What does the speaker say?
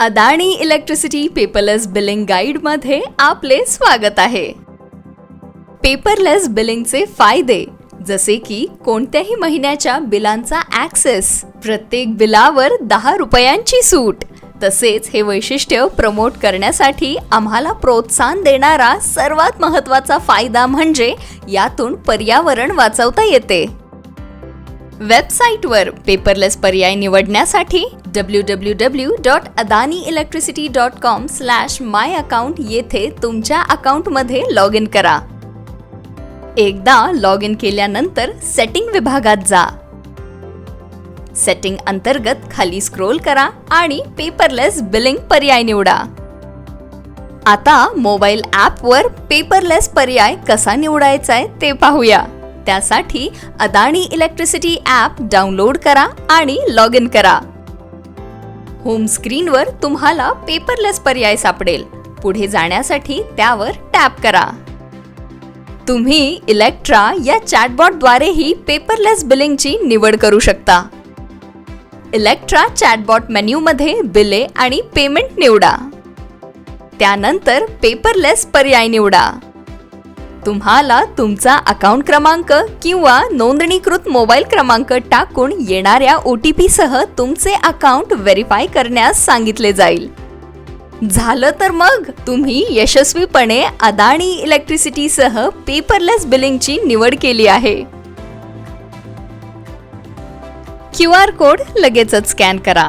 Adani electricity paperless billing गाईडमध्ये आपले स्वागत आहे. पेपरलेस बिलिंगचे फायदे जसे की कोणत्याही महिन्याच्या बिलांचा ॲक्सेस प्रत्येक बिलावर दहा रुपयांची सूट तसेच हे वैशिष्ट्य प्रमोट करण्यासाठी आम्हाला प्रोत्साहन देणारा सर्वात महत्त्वाचा फायदा म्हणजे यातून पर्यावरण वाचवता येते. वेबसाईटवर पेपरलेस पर्याय निवडण्यासाठी W W W dot Adani electricity dot com slash my account येथे तुमच्या अकाउंटमध्ये लॉग इन करा. एकदा लॉग इन केल्यानंतर सेटिंग विभागात जा. सेटिंग अंतर्गत खाली स्क्रोल करा आणि पेपरलेस बिलिंग पर्याय निवडा. आता मोबाईल ॲपवर पेपरलेस पर्याय कसा निवडायचा आहे ते पाहूया. त्यासाठी अदाणी इलेक्ट्रिसिटी ॲप डाउनलोड करा आणि लॉग इन करा. होम स्क्रीनवर तुम्हाला पेपरलेस पर्याय सापडेल. पुढे जाण्यासाठी त्यावर टॅप करा. तुम्ही इलेक्ट्रा या चॅटबॉटद्वारेही पेपरलेस बिलिंगची निवड करू शकता. इलेक्ट्रा चॅटबॉट मेन्यूमध्ये बिले आणि पेमेंट निवडा. त्यानंतर पेपरलेस पर्याय निवडा. तुम्हाला तुमचा अकाउंट क्रमांक किंवा नोंदणीकृत मोबाईल क्रमांक टाकून येणाऱ्या ओ टी पीसह तुमचे अकाउंट व्हेरीफाय करण्यास सांगितले जाईल. झालं तर मग तुम्ही यशस्वीपणे अदाणी इलेक्ट्रिसिटीसह पेपरलेस बिलिंगची निवड केली आहे. क्यू आर कोड लगेचच स्कॅन करा.